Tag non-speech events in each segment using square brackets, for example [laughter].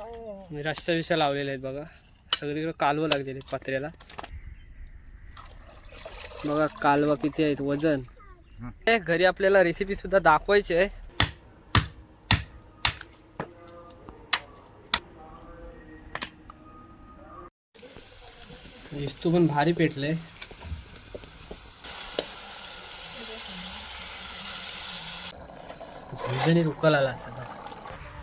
आणि रस्त्या विषय लावलेले आहेत बघा. सगळीकडे कालवं लागलेले आहेत पत्र्याला. बघा कालवा किती आहेत वजन. घरी आपल्याला रेसिपी सुद्धा दाखवायची आहे. इस्तू पण भारी पेटलंय. झणझणीत उकल आला असं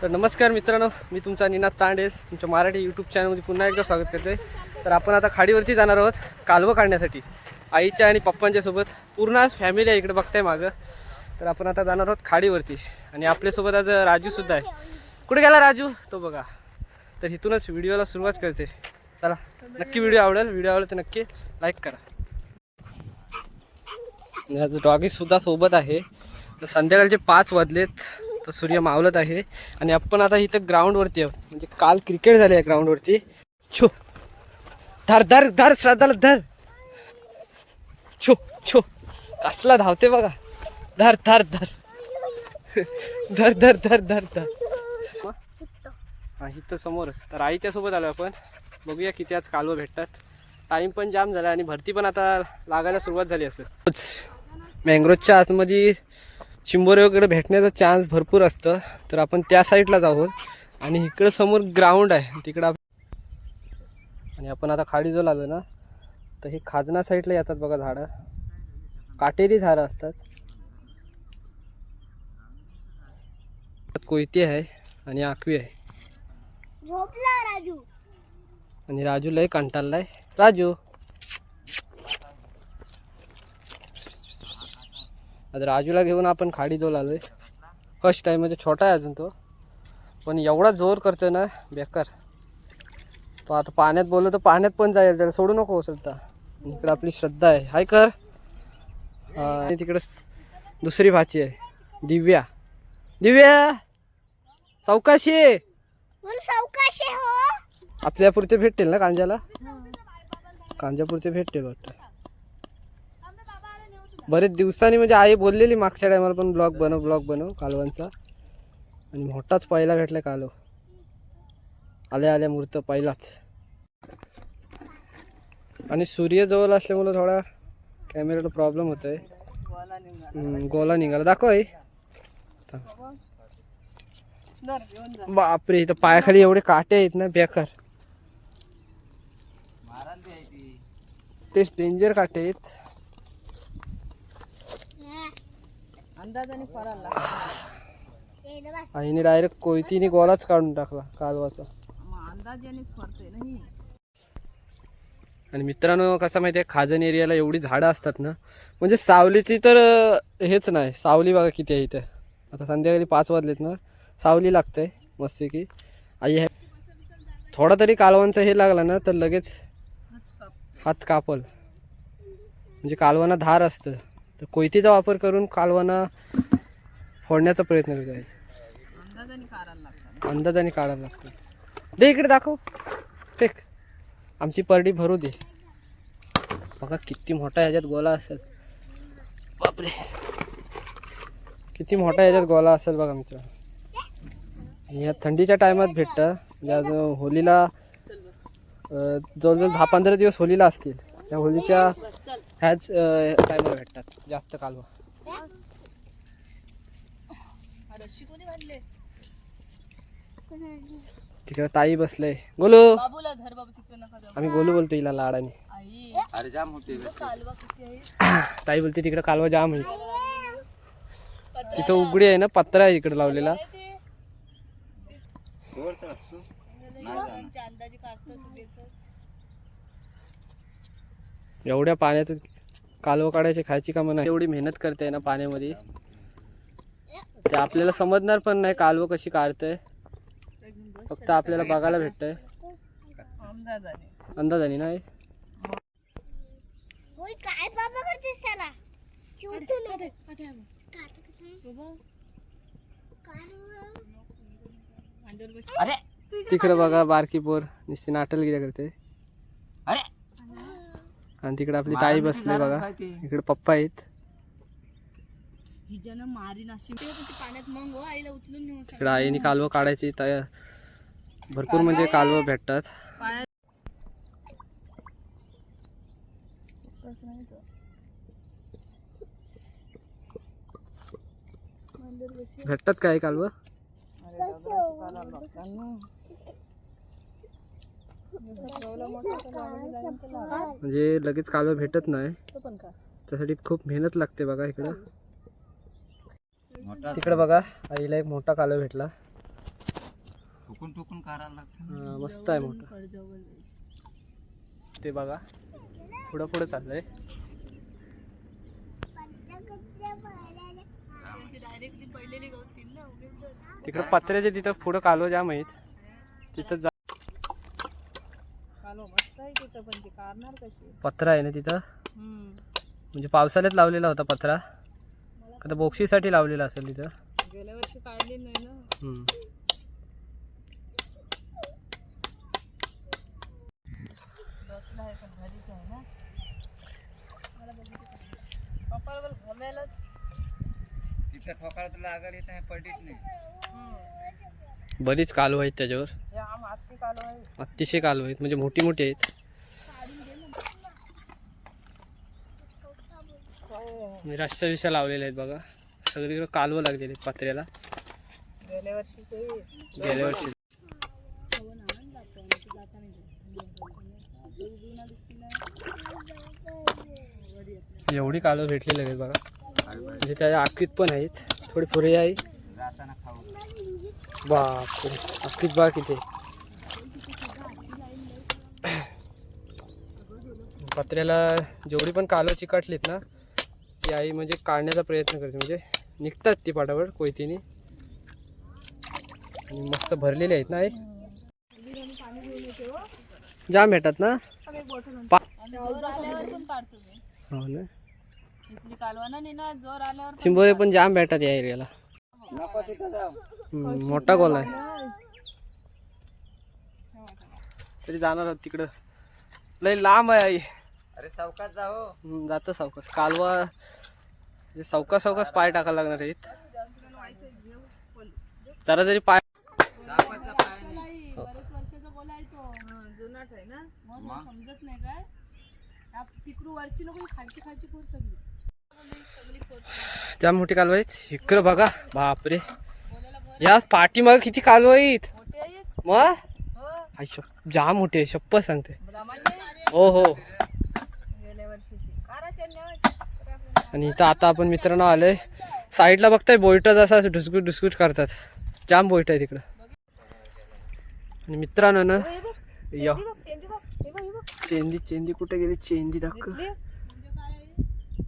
तर नमस्कार मित्रांनो मी तुमचा निनाद तांडे तुमच्या मराठी यूट्यूब चॅनलमध्ये पुन्हा एकदा स्वागत करते तर आपण आता खाडीवरती जाणार आहोत कालवं काढण्यासाठी. आईच्या आणि पप्पांच्या सोबत पूर्ण आज फॅमिली आहे इकडे बघताय मागं. तर आपण आता जाणार आहोत खाडीवरती. आणि आपल्यासोबत आज राजूसुद्धा आहे. कुठे गेला राजू? तो बघा. तर इथूनच व्हिडिओला सुरुवात करते. चला नक्की व्हिडिओ आवडेल. व्हिडिओ आवडेल तर नक्की लाईक करा. आणि आज डॉगी सुद्धा सोबत आहे. तर संध्याकाळचे पाच वाजलेत. तर सूर्य मावलत आहे. आणि आपण आता इथं ग्राउंडवरती आहोत. म्हणजे काल क्रिकेट झाले आहे ग्राउंडवरती छो धर धर धर श्रद्धाला धर. छो छो. कसला धावते बघा. धर धर धर. धर धर धर धर धर. हा इथं समोरच तर आईच्या सोबत आलो आपण. बघूया किती आज कालवं भेटतात. टाईम पण जाम झाला आणि भरती पण आता लागायला सुरुवात झाली असेल. मँग्रोजच्या आतमध्ये चिंबोरे वगैरे भेटण्याचा चान्स भरपूर असतं. तर आपण त्या साईडला आहोत आणि इकडं समोर ग्राउंड आहे. तिकडं आणि आपण आता खाडी जो लागलो ना तर हे खाजना साईडला येतात बघा झाडं. काटेरी झाडं असतात. कोयती आहे आणि आकवी आहे. आणि राजू लय कंटाळलाय. राजू. आता राजूला घेऊन आपण खाडी जोल आलोय. फर्स्ट टाइम म्हणजे छोटा आहे अजून तो. पण एवढा जोर करतोय ना बेकार. तो आता पाण्यात बोललो तर पाण्यात पण जाईल त्याला सोडू नको उसळता इकडे आपली श्रद्धा आहे. हाय कर. हा, आणि तिकडे दुसरी भाची आहे. दिव्या. दिव्या! सावकाश! हो. आपल्यापुरते भेटतील ना कांद्याला? कांद्यापुरते भेटतील वाटतं. बरेच दिवसांनी म्हणजे आई बोललेली मागच्या टायमाला पण ब्लॉग बनव ब्लॉग बनव कालवांचा. आणि मोठाच पहिला भेटला कालव. आल्या आल्या मूर्त पहिलाच आणि सूर्य जवळ असल्यामुळं थोडा कॅमेऱ्याला प्रॉब्लेम होतोय. गोला निघाला. दाखव बापरे इथं पायाखाली एवढे काटे आहेत ना बेकार. तेच डेंजर काटे आहेत. अंदाजाने. आईने डायरेक्ट कोयतीने गोलाच काढून टाकला कालवाचा. अंदाजानेच फरतोय ना ही. आणि मित्रांनो कसं माहिती आहे खाजन एरियाला एवढी झाडं असतात ना म्हणजे सावलीची तर हेच नाही. सावली बघा किती आहे इथं. आता संध्याकाळी पाच वाजलेत ना सावली लागते मस्तपैकी. आई आहे. थोडा तरी कालवांचा हे लागला ना तर लगेच हात कापल. म्हणजे कालवांना धार असतं. तर कोयतीचा वापर करून कालवाना फोडण्याचा प्रयत्न करत आहे. अंदाजाने काढायला लागतो. लागतं दे इकडे दाखव. टेक आमची परडी भरू दे. बघा किती मोठा ह्याच्यात गोला असेल. बापरे. किती मोठा ह्याच्यात गोला असेल बघा आमच्या या थंडीच्या टायमात भेटतं. ज्या होलीला जवळजवळ दहा पंधरा दिवस होलीला असतील. त्या होलीच्या ह्याच टायमाला भेटतात. जास्त कालवा तिकडे ताई बसले. गोलू! आम्ही गोलू बोलतो हिला लाडाने. अरे जाम होते ताई बोलते तिकडे कालवा जाम आहे तिथं उघडी आहे ना पत्रा आहे इकडे लावलेला. अंदाजे एवढ्या पाण्यातून कालवा काढायची खायची कामं नाही. एवढी मेहनत करते ना पाण्यामध्ये. ते आपल्याला समजणार पण नाही कालवं कशी काढतंय. फक्त आपल्याला बघायला भेटतंय. अंदाजाने अंदाजाने नाही काय बाबा करतेस त्याला? अरे तिकडे बघा बारकी पोर. नुसती नाटल गिऱ्या करते. अरे आणि तिकडे आपली ताई बसले बघा. इकडे पप्पा आहेत. हो तिकडे आईने कालवं काढायची तयार भरपूर म्हणजे कालवं? भेटतात. भेटतात काय कालवं? म्हणजे लगेच कालवं भेटत नाही. त्यासाठी खूप मेहनत लागते बघा इकडं. तिकडे बघा आईला एक मोठा कालव भेटला. लागतं हा, मस्त आहे मोठा. ते बघा पुढं पुढं चाललंय. तिकडं पत्र्याच्या तिथं पुढं कालव जाम आहेत तिथं जा तिथं पण ते काढणार कशी? पत्रा आहे ना तिथं? हम्म. म्हणजे पावसाळ्यात लावलेला होता पत्रा. आता बोक्सीसाठी लावलेला असेल तिथं. गेल्या वर्षी काढली नाही ना. हम्म. बसला आहे पण भारीच आहे ना. मला बघितलं पप्पा बोल घमेला तिथं येत नाही नाही. बरीच कालव आहेत त्याच्यावर. जाम अतिशय कालव आहेत म्हणजे मोठी मोठी आहेत. रस्त्या विषय लावलेले आहेत बघा. सगळीकडे कालवं लागलेले आहेत पत्र्याला. गेल्या वर्षी. एवढी कालवं भेटलेली आहेत बघा. म्हणजे त्याच्या आखीत पण आहेत. थोडी पुरे आहे. बापरे. आखीत बघा किती पत्र्याला जेवढी पण कालवं चिकटलीत ना ती आई म्हणजे काढण्याचा प्रयत्न करते म्हणजे निघतात ती पाटावर कोयतीने. आणि मस्त भरलेले आहेत ना आई. जाम भेटतात ना? हो ना. चिंबोरे पण जाम भेटतात या एरियाला. मोठा गोल आहे. तरी जाणार आहोत तिकडं. लय लांब आहे आई. अरे चौकात जा हो. हम्म, जातं सावकाश. कालवा म्हणजे सावकाश सावकाश पाय टाकायला लागणार आहेत. जरा जरी पाय सापाचा पाय नाही. बरेच वर्षाचा गोला आहे तो जुनाट आहे ना? मग मग? समजत नाही काय? या तिकडून वरची नको खालची खालची पोर सगळी. सगळी पोर जाम मोठी कालवा आहेत इकडं बघा. बापरे. या पाठीमाग किती कालवा आहेत मोठे आहेत? मग हो. आई शप जाम मोठे शप्प सांगते. हो हो गेल्या वर्षीची कारा त्यांनी आणि इथं आता आपण मित्रांनो आलोय. साईडला बघताय बोईट जसा ढुसकूट ढुसकूट करतात. जाम बोईट आहे तिकडं. आणि मित्रांनो ना या. चेंदी चेंदी कुठे गेली? चेंदी दाखव.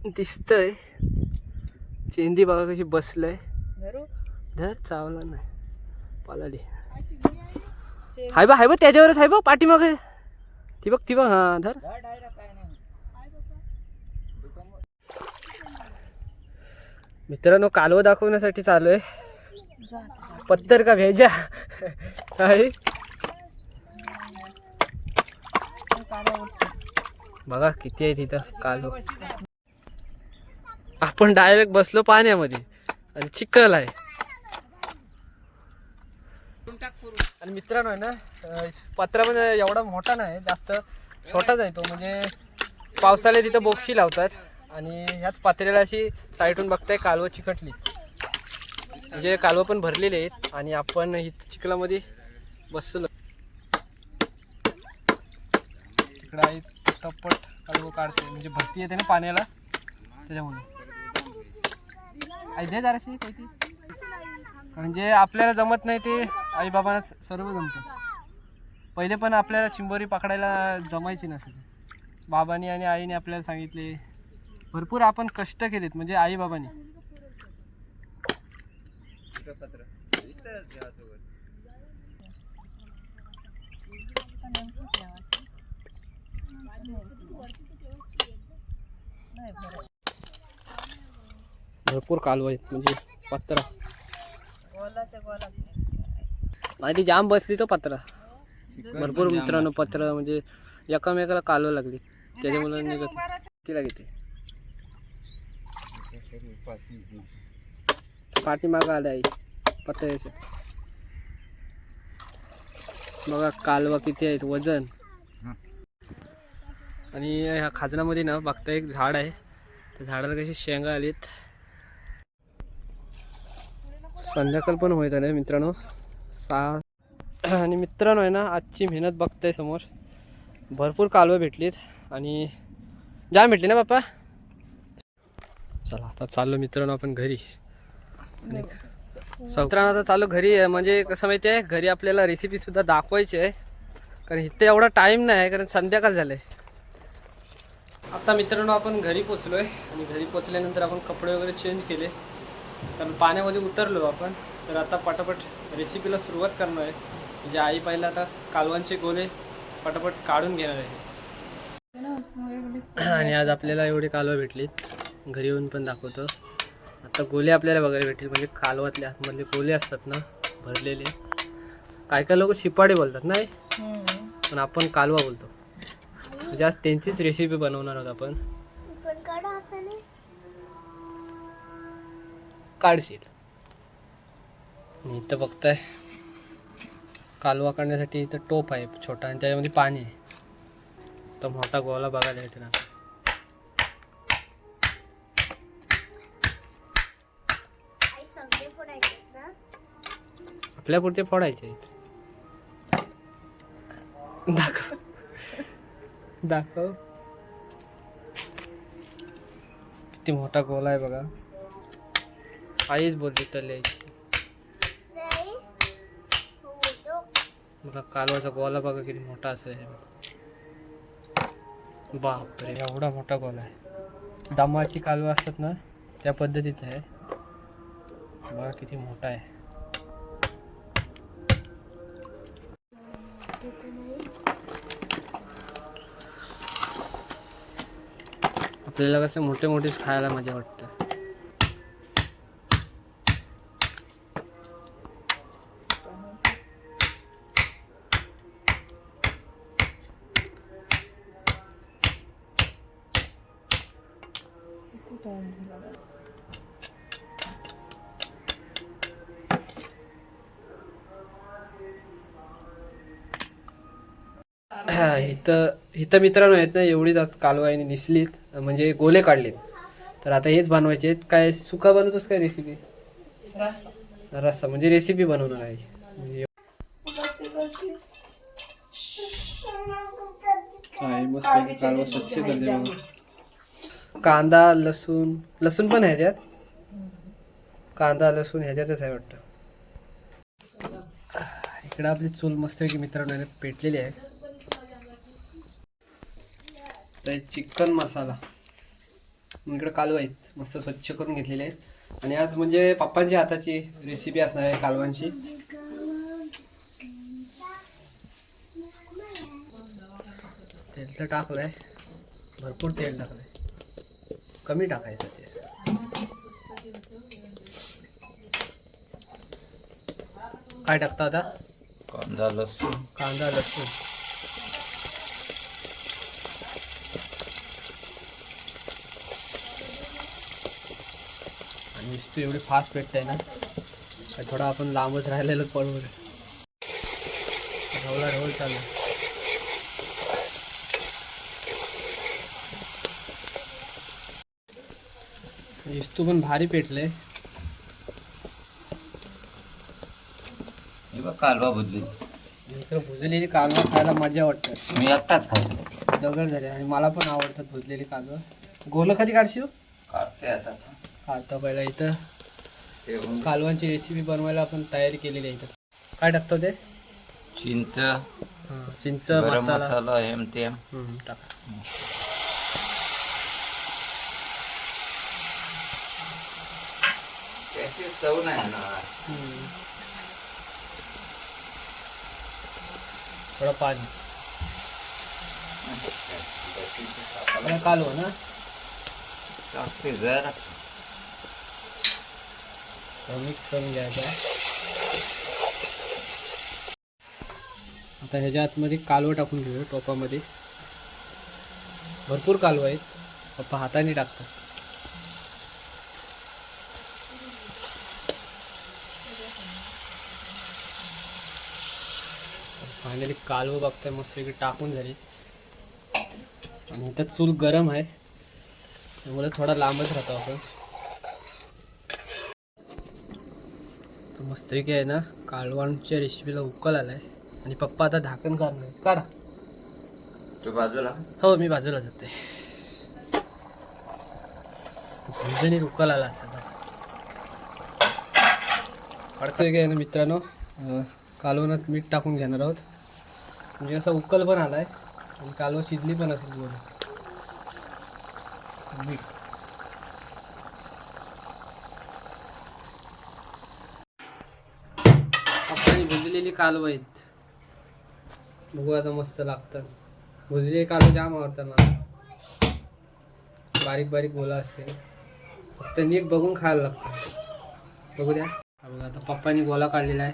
दिसतंय. चेंदी बघा कशी बसलंय. धरू. धर चावला नाही. पालाली. हाय बा हाय बा त्याच्यावरच हाय बा पाठीमाग. ती बघ ती बघ हा धर जा डायरेक्ट काय नाही दुकान मित्रांनो कालवं दाखवण्यासाठी चालू आहे पत्तर का भेजा? काय बघा किती आहे तिथं कालव. आपण डायरेक्ट बसलो पाण्यामध्ये आणि चिखल आहे. आणि मित्रांनो आहे ना पत्रा म्हणजे एवढा मोठा नाही जास्त छोटाच आहे तो म्हणजे पावसाळ्यात तिथं बोक्षी लावतात. आणि ह्याच पात्रेला अशी साईडून बघताय कालवं चिकटली. म्हणजे कालवं पण भरलेले आहेत आणि आपण इथं चिखलामध्ये बसलो. तिकडं आहे टप्पट कालवं काढते. म्हणजे भरती येते ना पाण्याला? त्याच्यामुळे. आई दे जराशी कोणती? म्हणजे आपल्याला जमत नाही ते आई बाबांना सर्व जमतं. पहिले पण आपल्याला चिंबोरी पकडायला जमायची नसते. बाबांनी आणि आईने आपल्याला सांगितले भरपूर आपण कष्ट केलेत म्हणजे आई बाबांनी. भरपूर कालव आहेत म्हणजे पत्रा. गोला आधी जाम बसली तो पत्रा. भरपूर मित्रांनो. पत्र म्हणजे एकामेकाला कालव लागली. त्याच्यामुळे निघत तिला घेते ते सगळी उपासनीच नाही. पाठीमागं आले आई पत्र्याच्या बघा कालवा किती आहेत वजन. आणि ह्या खाजनामध्ये ना बघता एक झाड आहे. त्या झाडाला कशी शेंगा आलीत. संध्याकाळ पण होत आहे मित्रांनो. सहा आणि मित्रांनो आहे ना आजची मेहनत बघताय समोर. भरपूर कालवं भेटलीत. आणि जाम भेटली ना बाप्पा? चला आता चाललो मित्रांनो आपण घरी. मित्रांनो आता चालू घरी आहे. म्हणजे कसं माहिती आहे घरी आपल्याला रेसिपी सुद्धा दाखवायची आहे. कारण इथे एवढा टाईम नाही आहे कारण संध्याकाळ झालंय. आता मित्रांनो आपण घरी पोचलोय. आणि घरी पोचल्यानंतर आपण कपडे वगैरे चेंज केले. कारण पाण्यामध्ये उतरलो आपण. तर आता पटापट रेसिपीला सुरुवात करणार आहे. म्हणजे आई पहिला आता कालवांचे गोले पटापट काढून घेणार आहे. [coughs] आणि आज आपल्याला एवढे कालवा भेटलीत. घरी येऊन पण दाखवतो. आता गोले आपल्याला बघायला भेटतील म्हणजे कालवातले आतमधले गोले असतात ना भरलेले. काय काय लोक शिपाडे बोलतात नाही पण आपण कालवा बोलतो. म्हणजे आज त्यांचीच रेसिपी बनवणार आहोत आपण. काढशील. इथं बघताय. कालवा काढण्यासाठी इथं टोप आहे छोटा आणि त्याच्यामध्ये पाणी आहे. तर मोठा गोला बघायला भेटेल आपल्या पुढचे फोडायचे आहेत. दाखव. दाखव. किती मोठा गोला आहे बघा. आईच बोलते तर लिहायची. बघा कालवाचा गोला बघा किती मोठा असेल. बापरे एवढा मोठा गोला आहे. दमाची कालवा असतात ना त्या पद्धतीचं आहे. बघा किती मोठा आहे. आपल्याला कसं मोठे मोठेच खायला मजा वाटते. इथं मित्रांनो आहेत ना एवढीच आज कालवाईने निसलीत म्हणजे गोले काढलेत. तर आता हेच बनवायचे आहेत. काय सुका बनवतोस काय रेसिपी रस्सा. म्हणजे रेसिपी बनवणार आहे. म्हणजे कालवा स्वच्छ करते. कांदा लसूण. लसूण पण ह्याच्यात कांदा लसूण ह्याच्यातच आहे वाटतं. इकडे आपली चूल मस्त की मित्रांनो पेटलेली आहे. तर चिकन मसाला. इकडे कालवा आहेत. मस्त स्वच्छ करून घेतलेले आहेत. आणि आज म्हणजे पप्पांच्या हाताची रेसिपी असणार आहे कालवांची. तेल तर टाकलंय. भरपूर तेल टाकलंय. कमी टाकायचं ते. काय टाकता आता? कांदा लसूण. कांदा लसूण. नुसतं एवढी फास्ट पेटते ना. थोडा आपण लांबच राहिलेलं पळून ढवला ढवळ चालू इस्तू पण भारी पेटले. बघ कालवा बुदली इकडे भुजलेली कालवा खायला मजा वाटतं. मी एकटाच खातो. दगड झाले आणि मला पण आवडतात भुजलेली कालवा. गोलं कधी काढशील? काढते आता. आता पहिला इथं कालवांची रेसिपी बनवायला आपण तयारी केलेली आहे इथं. काय टाकतो ते? चिंच चिंच मसाला. हेम हम्म, टाका. चव नाही. थोडं पाणी. कालवा ना? टाकते जरा. मिक्स करून घ्यायचा. आता ह्याच्या आतमध्ये कालवं टाकून घेऊ टोपामध्ये. भरपूर कालवं आहेत. पप्पा हाताने टाकतात. फायनली कालवं बघताय मस्त इकडे टाकून झाली. आणि त्यात चूल गरम आहे. त्यामुळे थोडा लांबच राहतो आपण. मस्तपैकी आहे ना कालवांच्या रेसिपीला उकल आलाय. आणि पप्पा आता झाकण काढणार. काढा. तू बाजूला? हो मी बाजूला जाते. झणझणीत उकल आला असं अडचण काय ना मित्रांनो? कालवणात मीठ टाकून घेणार आहोत. म्हणजे असा उकल पण आलाय. आणि कालवं शिजली पण असेल गोल मीठ आपण भुजलेली कालवं आहेत बघू आता मस्त लागतात. भुजलेली कालवं जाम आवडतात मला बारीक बारीक बोला असते फक्त नीट बघून खायला लागतं बघू द्या. बघा आता पप्पानी गोला काढलेला आहे.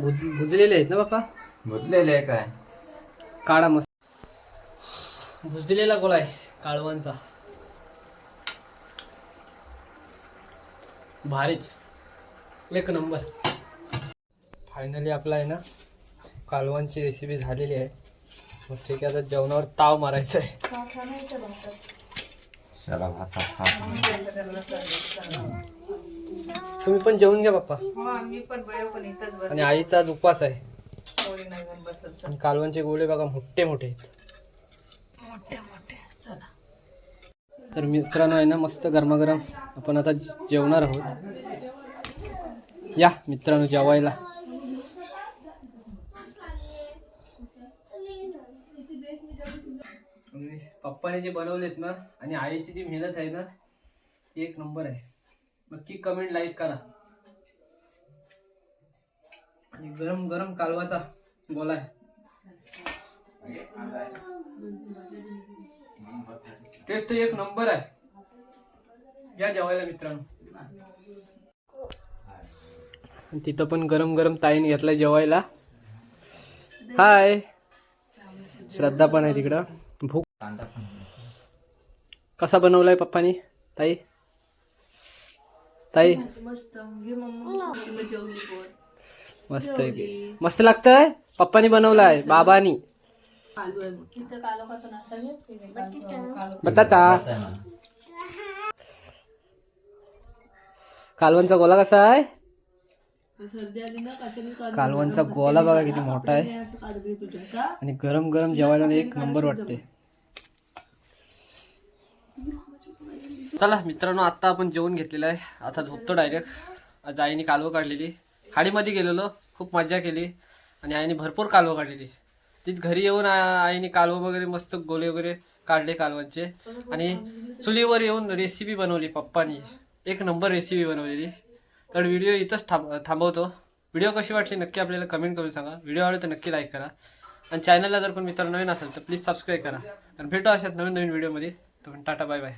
भुज भुजलेले आहेत ना पप्पा? भुजलेले आहे काय? काढा मस्त. भुजलेला गोला आहे काळवांचा भारीच. एक नंबर. फायनली आपला आहे ना कालवांची रेसिपी झालेली आहे. मस्त की आता जेवणावर ताव मारायचा आहे. चला भातात खा तुम्ही पण जेवून घ्या पप्पा. हो आम्ही पण बयो पण इथंच बस आणि आईचा आज उपवास आहे. पोळी नाही घेऊन बसत आणि कालवांचे गोळे बघा मोठे मोठे आहेत. मोठे मोठे चला. तर मित्रांनो आहे ना मस्त गरमागरम आपण आता जेवणार आहोत. या मित्रांनो जेवायला तुम्ही पप्पाने जे बनवलेत ना आणि आईची जी मेहनत आहे ना ती एक नंबर आहे. नक्की कमेंट लाईक करा. आणि गरम गरम कालवाचा बोलाय टेस्ट एक नंबर आहे. या जेवायला मित्रांनो. तिथं पण गरम गरम ताईने घेतलाय जेवायला. हाय श्रद्धा पण आहे तिकडं. भूक कांदा पण कसा बनवलाय पप्पानी? ताई? ताई? मस्त. घे मम्मा. जेवली पोट. मस्त आहे की. मस्त लागतंय? पप्पानी बनवलाय बाबानी. आलू आहे मग. बटाटा. आहे. कालवणचा गोला कसा आहे? सर्दी आली ना कातरी कालवणचा गोला बघा किती मोठा आहे. असं काढ घे तुझ्या. का? आणि गरम गरम जेवायला एक नंबर वाटते. चला मित्रांनो आता आपण जेवण घेतलेलं आहे. आता झोपतो डायरेक्ट आज आईने कालवं काढलेली. खाडीमध्ये गेलेलो. खूप मजा केली. आणि आईने भरपूर कालवं काढलेली. तीच घरी येऊन आईने कालवं वगैरे मस्त गोले वगैरे काढले कालवांचे आणि चुलीवर येऊन रेसिपी बनवली पप्पानी. एक नंबर रेसिपी बनवलेली. तर व्हिडिओ इथंच थांब थांबवतो. व्हिडिओ कशी वाटली नक्की आपल्याला कमेंट करून सांगा. व्हिडिओ आवडला तर नक्की लाईक करा. आणि चॅनलला जर कोण मित्र नवीन असेल तर प्लीज सबस्क्राईब करा. आणि भेटू अशात नवीन नवीन व्हिडिओमध्ये तुम्ही टाटा बाय बाय